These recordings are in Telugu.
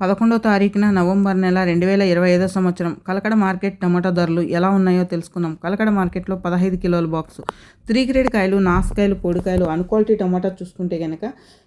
పదకొండో తారీఖున నవంబర్ నెల రెండు వేల ఇరవై ఐదో సంవత్సరం. కలకడ మార్కెట్ టమాటో ధరలు ఎలా ఉన్నాయో తెలుసుకుందాం. కలకడ మార్కెట్లో పదహైదు కిలోల బాక్సు. త్రీ గ్రేడ్ కాయలు నాసుకాయలు పొడికాయలు అన్క్వాలిటీ టమాటా చూసుకుంటే కనుక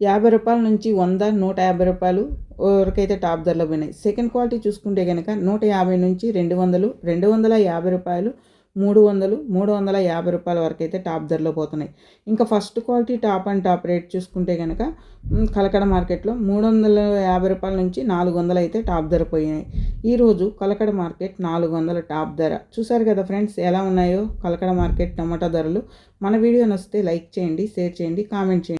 యాభై రూపాయల నుంచి వంద నూట యాభై రూపాయలు వరకైతే టాప్ ధరలో పోయినాయి. సెకండ్ క్వాలిటీ చూసుకుంటే కనుక నూట యాభై నుంచి రెండు వందలు రెండు వందల యాభై రూపాయలు మూడు వందలు మూడు వందల యాభై రూపాయల వరకు అయితే టాప్ ధరలో పోతున్నాయి. ఇంకా first quality top and top rate చూసుకుంటే కనుక కలకడ మార్కెట్లో మూడు వందల యాభై రూపాయల నుంచి నాలుగు వందలు అయితే టాప్ ధర పోయినాయి. ఈరోజు కలకడ మార్కెట్ నాలుగు వందల టాప్ ధర. చూసారు కదా ఫ్రెండ్స్ ఎలా ఉన్నాయో కలకడ మార్కెట్ టమాటా ధరలు. మన వీడియో నచ్చితే లైక్ చేయండి షేర్ చేయండి కామెంట్ చేయండి.